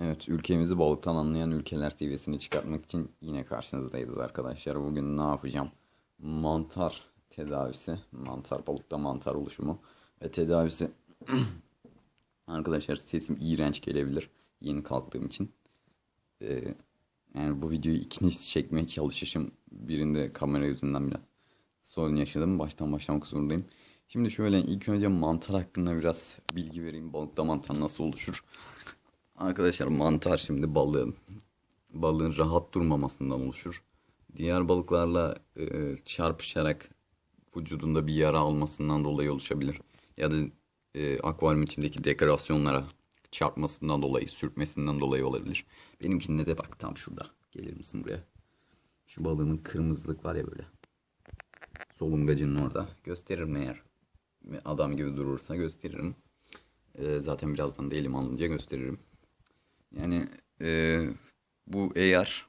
Evet, ülkemizi balıktan anlayan ülkeler seviyesine çıkartmak için yine karşınızdayız arkadaşlar. Bugün ne yapacağım? Mantar tedavisi, mantar balıkta mantar oluşumu ve tedavisi. arkadaşlar sesim iğrenç gelebilir yeni kalktığım için. Ee, yani bu videoyu ikiniz çekmeye çalışışım birinde kamera yüzünden biraz sorun yaşadım. Baştan başlamak zorundayım. Şimdi şöyle ilk önce mantar hakkında biraz bilgi vereyim. Balıkta mantar nasıl oluşur? Arkadaşlar mantar şimdi balığın balığın rahat durmamasından oluşur. Diğer balıklarla e, çarpışarak vücudunda bir yara almasından dolayı oluşabilir. Ya da e, akvaryum içindeki dekorasyonlara çarpmasından dolayı, sürtmesinden dolayı olabilir. Benimkinde de bak tam şurada. Gelir misin buraya? Şu balığımın kırmızılık var ya böyle. Solungacının orada. Gösteririm eğer adam gibi durursa gösteririm. E, zaten birazdan da elim alınca gösteririm. Yani e, bu eğer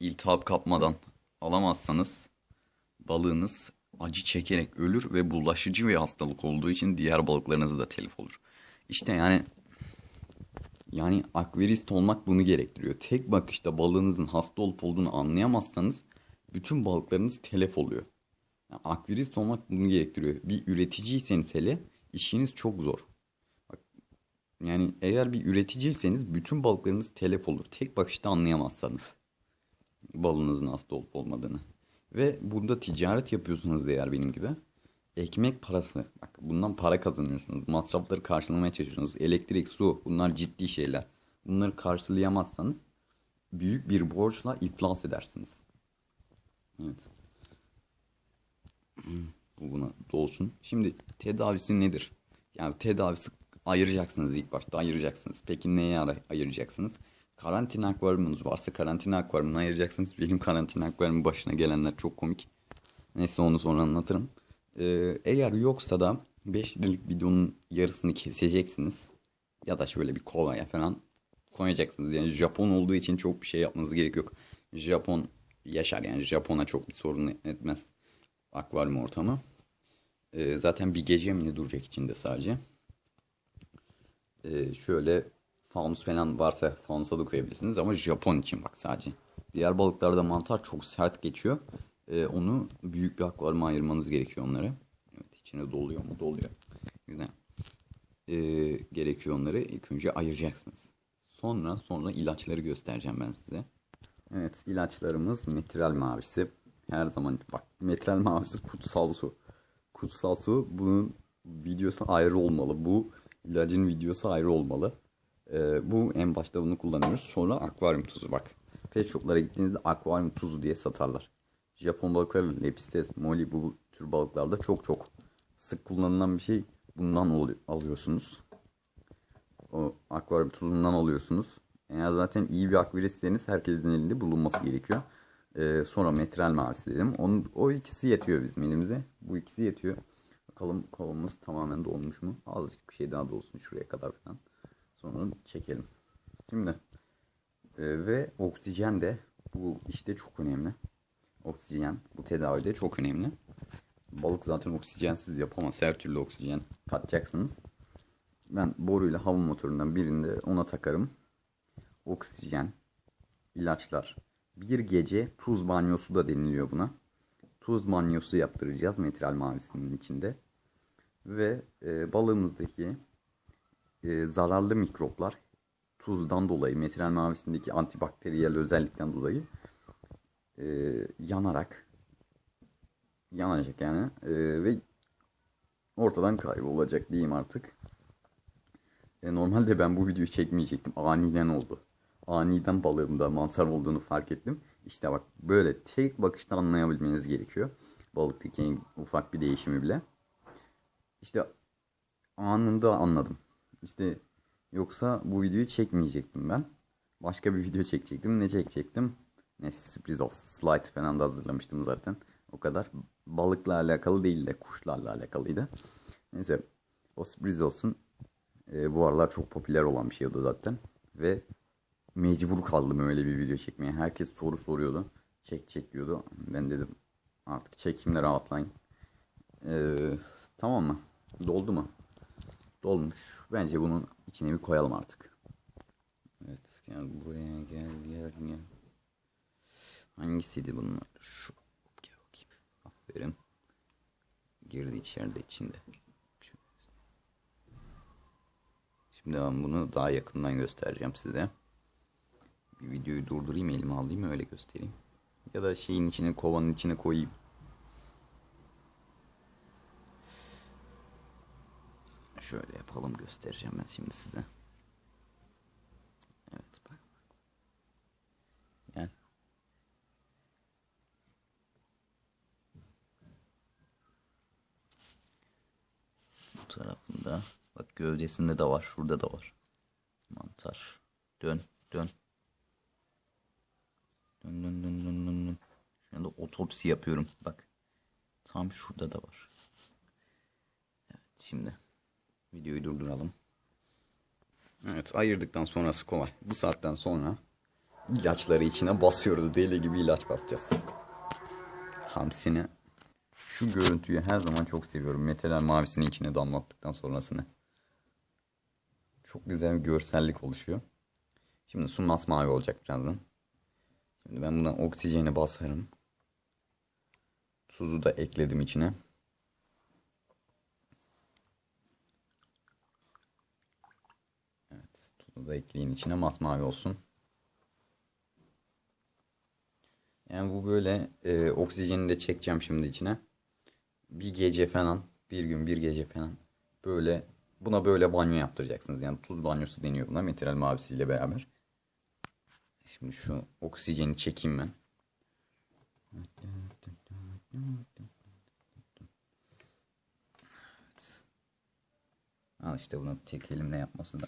iltihap kapmadan alamazsanız balığınız acı çekerek ölür ve bulaşıcı bir hastalık olduğu için diğer balıklarınız da telef olur. İşte yani yani akvarist olmak bunu gerektiriyor. Tek bakışta balığınızın hasta olup olduğunu anlayamazsanız bütün balıklarınız telef oluyor. Yani akvarist olmak bunu gerektiriyor. Bir üreticiyseniz hele işiniz çok zor. Yani eğer bir üreticiyseniz bütün balıklarınız telef olur. Tek bakışta anlayamazsanız balığınızın hasta olup olmadığını. Ve burada ticaret yapıyorsunuz eğer benim gibi. Ekmek parası. Bak bundan para kazanıyorsunuz. Masrafları karşılamaya çalışıyorsunuz. Elektrik, su bunlar ciddi şeyler. Bunları karşılayamazsanız büyük bir borçla iflas edersiniz. Evet. Bu buna dolsun. Şimdi tedavisi nedir? Yani tedavisi ayıracaksınız ilk başta ayıracaksınız. Peki neye ayıracaksınız? Karantina akvaryumunuz varsa karantina akvaryumunu ayıracaksınız. Benim karantina akvaryumun başına gelenler çok komik. Neyse onu sonra anlatırım. Ee, eğer yoksa da 5 liralık bidonun yarısını keseceksiniz. Ya da şöyle bir kolaya falan koyacaksınız. Yani Japon olduğu için çok bir şey yapmanız gerek yok. Japon yaşar yani Japon'a çok bir sorun etmez akvaryum ortamı. Ee, zaten bir gece mi duracak içinde sadece. Ee, şöyle faunus falan varsa faunusa da koyabilirsiniz ama Japon için bak sadece. Diğer balıklarda mantar çok sert geçiyor. Ee, onu büyük bir akvaryuma ayırmanız gerekiyor onları. Evet içine doluyor mu? Doluyor. Güzel. Ee, gerekiyor onları ilk önce ayıracaksınız. Sonra sonra ilaçları göstereceğim ben size. Evet ilaçlarımız metral mavisi. Her zaman bak metral mavisi kutsal su. Kutsal su bunun videosu ayrı olmalı. Bu ilacın videosu ayrı olmalı. Ee, bu en başta bunu kullanıyoruz. Sonra akvaryum tuzu bak. Pet shoplara gittiğinizde akvaryum tuzu diye satarlar. Japon balıkları, lepistes, moli bu tür balıklarda çok çok sık kullanılan bir şey. Bundan alıyorsunuz. O akvaryum tuzundan alıyorsunuz. Eğer zaten iyi bir akvaristseniz herkesin elinde bulunması gerekiyor. Ee, sonra metral mavisi dedim. Onun, o ikisi yetiyor bizim elimize. Bu ikisi yetiyor. Bakalım kovamız tamamen dolmuş mu? Azıcık bir şey daha dolsun şuraya kadar falan. Sonra çekelim. Şimdi e, ve oksijen de bu işte çok önemli. Oksijen bu tedavide çok önemli. Balık zaten oksijensiz yapamaz. Her türlü oksijen katacaksınız. Ben boruyla hava motorundan birinde ona takarım. Oksijen, ilaçlar. Bir gece tuz banyosu da deniliyor buna. Tuz banyosu yaptıracağız metral mavisinin içinde. Ve e, balığımızdaki e, zararlı mikroplar tuzdan dolayı, metral mavisindeki antibakteriyel özellikten dolayı e, yanarak yanacak yani e, ve ortadan kaybolacak diyeyim artık. E, normalde ben bu videoyu çekmeyecektim. Aniden oldu. Aniden balığımda mantar olduğunu fark ettim. İşte bak böyle tek bakışta anlayabilmeniz gerekiyor. Balıktaki en ufak bir değişimi bile. İşte anında anladım. İşte yoksa bu videoyu çekmeyecektim ben. Başka bir video çekecektim. Ne çekecektim? Neyse sürpriz olsun. Slide falan da hazırlamıştım zaten. O kadar. Balıkla alakalı değil de kuşlarla alakalıydı. Neyse o sürpriz olsun. Ee, bu aralar çok popüler olan bir şey o da zaten. Ve mecbur kaldım öyle bir video çekmeye. Herkes soru soruyordu. Çek çek diyordu. Ben dedim artık çekeyim de rahatlayın. Ee, tamam mı? Doldu mu? Dolmuş. Bence bunun içine bir koyalım artık. Evet gel buraya gel gel gel. Hangisiydi bunlar? Şu. Gel bakayım. Aferin. Girdi içeride içinde. Şimdi ben bunu daha yakından göstereceğim size. Bir videoyu durdurayım elime alayım öyle göstereyim. Ya da şeyin içine kovanın içine koyayım. Şöyle yapalım göstereceğim ben şimdi size. Evet bak. Gel. Bu tarafında bak gövdesinde de var şurada da var. Mantar. Dön dön. Dön dön dön dön dön dön. Şu anda otopsi yapıyorum bak. Tam şurada da var. Evet şimdi videoyu durduralım. Evet ayırdıktan sonrası kolay. Bu saatten sonra ilaçları içine basıyoruz. Deli gibi ilaç basacağız. Hamsini şu görüntüyü her zaman çok seviyorum. Metal mavisini içine damlattıktan sonrasını. Çok güzel bir görsellik oluşuyor. Şimdi su masmavi olacak birazdan. Şimdi ben buna oksijeni basarım. Tuzu da ekledim içine. Evet, tuzu da ekleyin içine masmavi olsun. Yani bu böyle e, oksijeni de çekeceğim şimdi içine. Bir gece falan, bir gün bir gece falan böyle buna böyle banyo yaptıracaksınız. Yani tuz banyosu deniyor buna metal mavisiyle beraber. Şimdi şu oksijeni çekeyim ben. Evet. Al işte bunu tek elimle yapması da.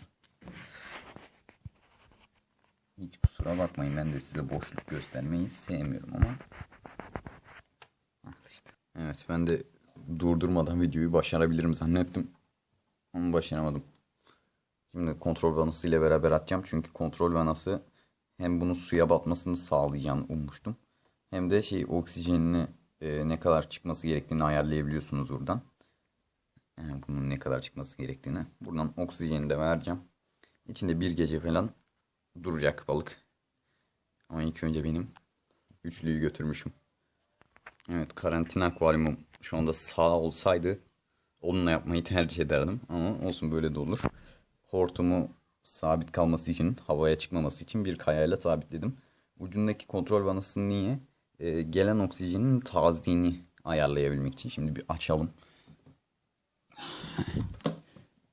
Hiç kusura bakmayın ben de size boşluk göstermeyi sevmiyorum ama. Evet ben de durdurmadan videoyu başarabilirim zannettim. Ama başaramadım. Şimdi kontrol vanası ile beraber atacağım. Çünkü kontrol vanası hem bunu suya batmasını sağlayacağını ummuştum. Hem de şey oksijenini e, ne kadar çıkması gerektiğini ayarlayabiliyorsunuz buradan. Yani bunun ne kadar çıkması gerektiğini. Buradan oksijeni de vereceğim. İçinde bir gece falan duracak balık. Ama ilk önce benim üçlüyü götürmüşüm. Evet karantina akvaryumum şu anda sağ olsaydı onunla yapmayı tercih ederdim. Ama olsun böyle de olur. Hortumu sabit kalması için, havaya çıkmaması için bir kayayla sabitledim. Ucundaki kontrol vanası niye? Ee, gelen oksijenin tazeliğini ayarlayabilmek için. Şimdi bir açalım.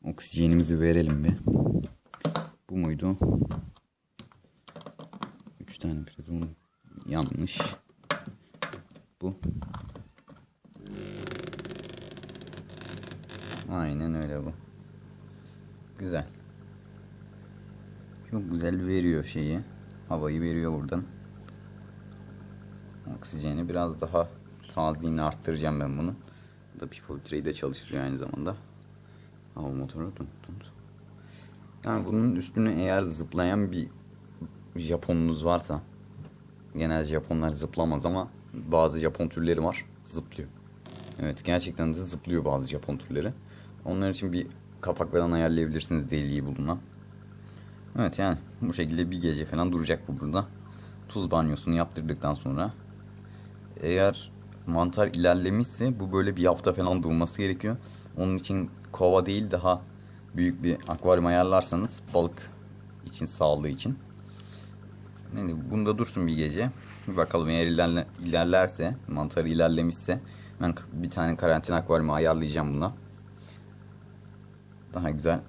Oksijenimizi verelim bir. Bu muydu? 3 tane prizon yanlış. Bu. Aynen öyle bu. Güzel. Çok güzel veriyor şeyi. Havayı veriyor buradan. Oksijeni biraz daha tazeliğini arttıracağım ben bunu. Bu da pipofiltreyi de çalıştırıyor aynı zamanda. Hava motoru. Dun, dun. Yani bunun üstüne eğer zıplayan bir Japonunuz varsa genel Japonlar zıplamaz ama bazı Japon türleri var zıplıyor. Evet gerçekten de zıplıyor bazı Japon türleri. Onlar için bir kapak falan ayarlayabilirsiniz deliği bulunan. Evet yani bu şekilde bir gece falan duracak bu burada. Tuz banyosunu yaptırdıktan sonra eğer mantar ilerlemişse bu böyle bir hafta falan durması gerekiyor. Onun için kova değil daha büyük bir akvaryum ayarlarsanız balık için sağlığı için. Yani bunda dursun bir gece. Bakalım eğer ilerle, ilerlerse mantarı ilerlemişse ben bir tane karantina akvaryumu ayarlayacağım buna. Daha güzel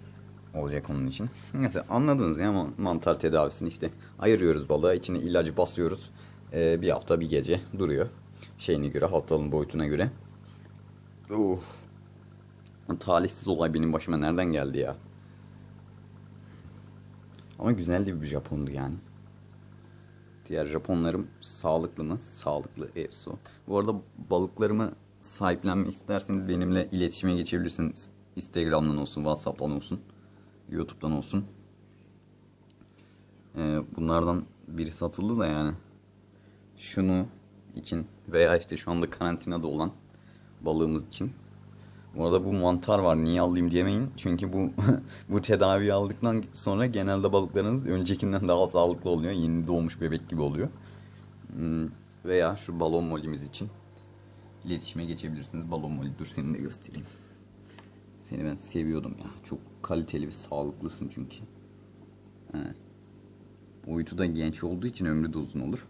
olacak onun için. Neyse anladınız ya mantar tedavisini işte ayırıyoruz balığa içine ilacı basıyoruz. Ee, bir hafta bir gece duruyor. Şeyine göre hastalığın boyutuna göre. Uf. Talihsiz olay benim başıma nereden geldi ya. Ama güzeldi bir Japondu yani. Diğer Japonlarım sağlıklı mı? Sağlıklı EFSO. Bu arada balıklarımı sahiplenmek isterseniz benimle iletişime geçebilirsiniz. Instagram'dan olsun, Whatsapp'tan olsun, YouTube'dan olsun. Ee, bunlardan biri satıldı da yani. Şunu için veya işte şu anda karantinada olan balığımız için. Bu arada bu mantar var niye alayım diyemeyin. Çünkü bu bu tedaviyi aldıktan sonra genelde balıklarınız öncekinden daha sağlıklı oluyor. Yeni doğmuş bebek gibi oluyor. Hmm, Veya şu balon molimiz için iletişime geçebilirsiniz. Balon moli dur seni de göstereyim. Seni ben seviyordum ya. Çok kaliteli ve sağlıklısın çünkü. He. Boyutu da genç olduğu için ömrü de uzun olur.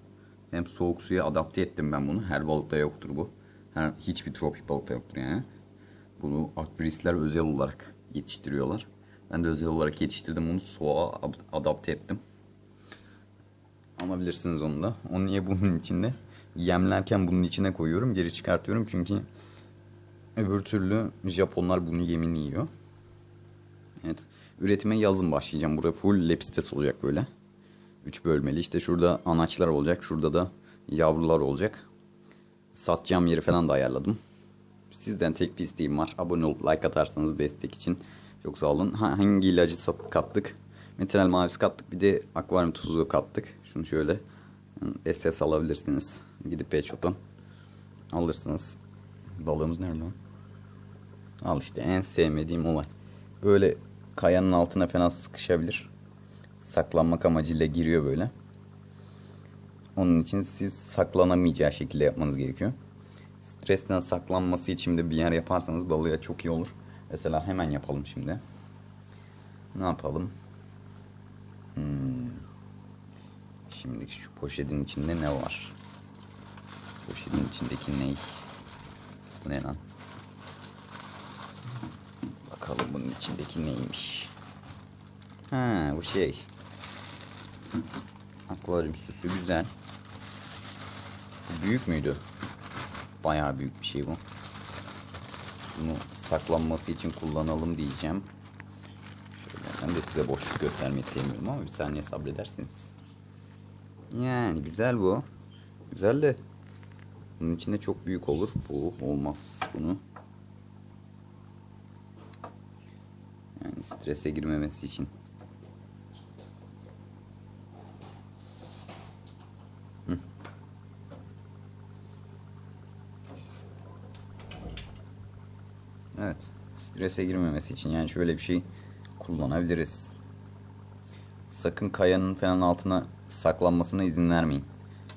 Hem soğuk suya adapte ettim ben bunu. Her balıkta yoktur bu. Her, hiçbir tropik balıkta yoktur yani. Bunu akbilistler özel olarak yetiştiriyorlar. Ben de özel olarak yetiştirdim soğuğa ab- adapte ettim. Ama bilirsiniz onu da. Onu niye bunun içinde? Yemlerken bunun içine koyuyorum. Geri çıkartıyorum çünkü öbür türlü Japonlar bunu yemin yiyor. Evet. Üretime yazın başlayacağım. Burada full lepistes olacak böyle. Üç bölmeli. İşte şurada anaçlar olacak. Şurada da yavrular olacak. Satacağım yeri falan da ayarladım. Sizden tek bir isteğim var. Abone olup like atarsanız destek için. Çok sağ olun. Ha, hangi ilacı kattık? Metanel mavisi kattık. Bir de akvaryum tuzu kattık. Şunu şöyle yani SS alabilirsiniz. Gidip Pet Shop'tan alırsınız. Balığımız nerede lan? Al işte en sevmediğim olay. Böyle kayanın altına falan sıkışabilir. Saklanmak amacıyla giriyor böyle. Onun için siz saklanamayacağı şekilde yapmanız gerekiyor. Stresten saklanması için de bir yer yaparsanız balığa çok iyi olur. Mesela hemen yapalım şimdi. Ne yapalım? Hmm. Şimdi şu poşetin içinde ne var? Poşetin içindeki ne? Bu ne lan? Bakalım bunun içindeki neymiş? Ha bu şey. Akvaryum süsü güzel. Büyük müydü? Bayağı büyük bir şey bu. Bunu saklanması için kullanalım diyeceğim. Şöyle ben de size boşluk göstermeyi sevmiyorum ama bir saniye sabredersiniz. Yani güzel bu. Güzel de bunun içinde çok büyük olur. Bu olmaz bunu. Yani strese girmemesi için. Evet. Strese girmemesi için yani şöyle bir şey kullanabiliriz. Sakın kayanın falan altına saklanmasına izin vermeyin.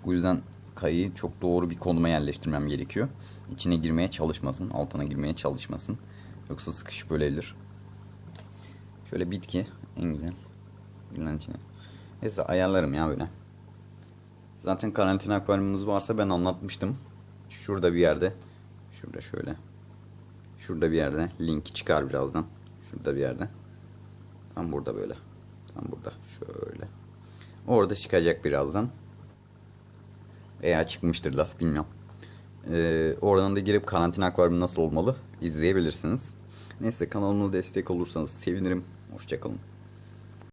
Bu yüzden kayayı çok doğru bir konuma yerleştirmem gerekiyor. İçine girmeye çalışmasın, altına girmeye çalışmasın. Yoksa sıkışıp ölebilir. Şöyle bitki en güzel. Girilen içine. Neyse ayarlarım ya böyle. Zaten karantina akvaryumunuz varsa ben anlatmıştım. Şurada bir yerde. Şurada şöyle. Şurada bir yerde. Linki çıkar birazdan. Şurada bir yerde. Tam burada böyle. Tam burada. Şöyle. Orada çıkacak birazdan. Veya çıkmıştır da bilmiyorum. Ee, oradan da girip karantina akvaryumu nasıl olmalı izleyebilirsiniz. Neyse kanalıma destek olursanız sevinirim. Hoşçakalın.